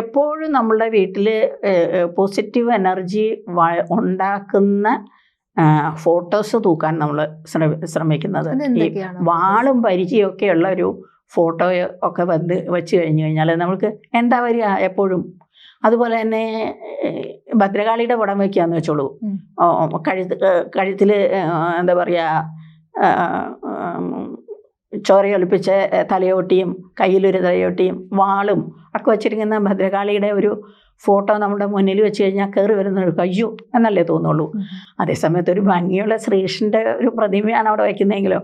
എപ്പോഴും നമ്മളുടെ വീട്ടിൽ പോസിറ്റീവ് എനർജി ഉണ്ടാക്കുന്ന ഫോട്ടോസ് തൂക്കാൻ നമ്മൾ ശ്രമിക്കുന്നത്. ഈ വാളും പരിചയമൊക്കെ ഉള്ള ഒരു ഫോട്ടോ ഒക്കെ വന്ന് വെച്ച് കഴിഞ്ഞ് കഴിഞ്ഞാൽ നമ്മൾക്ക് എന്താ വരിക എപ്പോഴും? അതുപോലെ തന്നെ ഭദ്രകാളിയുടെ പടം വയ്ക്കാന്ന് വെച്ചോളൂ. കഴുത്ത് കഴുത്തിൽ എന്താ പറയുക ചോരയൊലിപ്പിച്ച തലയോട്ടിയും കയ്യിലൊരു തലയോട്ടിയും വാളും ഒക്കെ വെച്ചിരിക്കുന്ന ഭദ്രകാളിയുടെ ഒരു ഫോട്ടോ നമ്മുടെ മുന്നിൽ വെച്ച് കഴിഞ്ഞാൽ കയറി വരുന്നവർക്ക് അയ്യോ എന്നല്ലേ തോന്നുള്ളൂ. അതേസമയത്ത് ഒരു ഭംഗിയുള്ള ശ്രീകൃഷ്ണന്റെ ഒരു പ്രതിമയാണ് അവിടെ വയ്ക്കുന്നതെങ്കിലോ.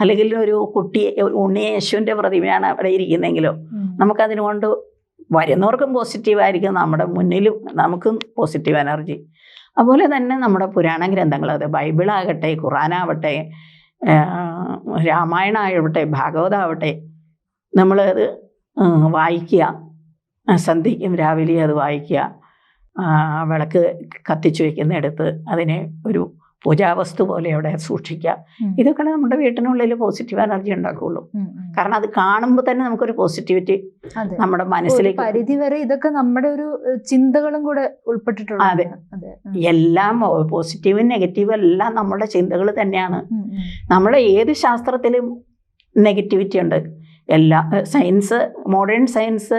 അല്ലെങ്കിൽ ഒരു കുട്ടി ഉണ്ണി യേശുവിന്റെ പ്രതിമയാണ് അവിടെ ഇരിക്കുന്നതെങ്കിലോ? നമുക്കതിനുകൊണ്ട് നമുക്കതിന് വരുന്നവർക്കും പോസിറ്റീവായിരിക്കും നമ്മുടെ മുന്നിലും നമുക്കും പോസിറ്റീവ് എനർജി അതുപോലെ തന്നെ നമ്മുടെ പുരാണ ഗ്രന്ഥങ്ങൾ അത് ബൈബിളാകട്ടെ ഖുറാനാവട്ടെ രാമായണമാകട്ടെ ഭാഗവതമാവട്ടെ നമ്മളത് വായിക്കുക. സന്ധ്യയ്ക്കും രാവിലെ അത് വായിക്കുക. വിളക്ക് കത്തിച്ചു വയ്ക്കുന്നിടത്ത് അതിനെ ഒരു പൂജാവസ്തു പോലെ അവിടെ സൂക്ഷിക്കുക. ഇതൊക്കെ നമ്മുടെ വീട്ടിനുള്ളിൽ പോസിറ്റീവ് എനർജി ഉണ്ടാക്കുകയുള്ളൂ. കാരണം അത് കാണുമ്പോൾ തന്നെ നമുക്കൊരു പോസിറ്റിവിറ്റി നമ്മുടെ മനസ്സിലേക്ക് പരിധി വരെ ഇതൊക്കെ നമ്മുടെ ഒരു ചിന്തകളും കൂടെ ഉൾപ്പെട്ടിട്ടുണ്ട്. അതെ. എല്ലാം പോസിറ്റീവും നെഗറ്റീവും എല്ലാം നമ്മുടെ ചിന്തകൾ തന്നെയാണ്. ഉം. ഏത് ശാസ്ത്രത്തിലും നെഗറ്റിവിറ്റി ഉണ്ട്. എല്ലാ സയൻസ് മോഡേൺ സയൻസ്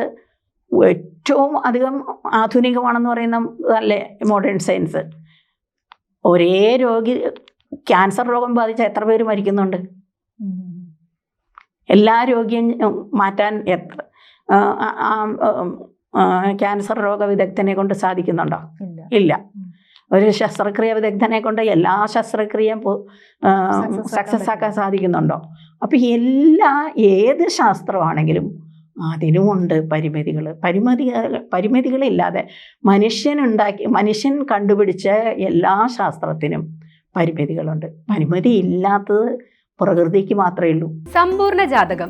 ഏറ്റവും അധികം ആധുനികമാണെന്ന് പറയുന്ന അല്ലേ മോഡേൺ സയൻസ് ഒരേ രോഗി ക്യാൻസർ രോഗം ബാധിച്ച എത്ര പേര് മരിക്കുന്നുണ്ട്. എല്ലാ രോഗിയും മാറ്റാൻ എത്ര ക്യാൻസർ രോഗ വിദഗ്ധനെ കൊണ്ട് സാധിക്കുന്നുണ്ടോ ഇല്ല. ഒരു ശസ്ത്രക്രിയ വിദഗ്ധനെ കൊണ്ട് എല്ലാ ശസ്ത്രക്രിയയും സക്സസ് ആക്കാൻ ആക്കാൻ സാധിക്കുന്നുണ്ടോ? അപ്പം എല്ലാ ഏത് ശാസ്ത്രമാണെങ്കിലും അതിനുമുണ്ട് പരിമിതികൾ പരിമിതി പരിമിതികളില്ലാതെ മനുഷ്യനുണ്ടാക്കി മനുഷ്യൻ കണ്ടുപിടിച്ച എല്ലാ ശാസ്ത്രത്തിനും പരിമിതികളുണ്ട്. പരിമിതി ഇല്ലാത്തത് പ്രകൃതിക്ക് മാത്രമേ ഉള്ളൂ. സമ്പൂർണ ജാതകം.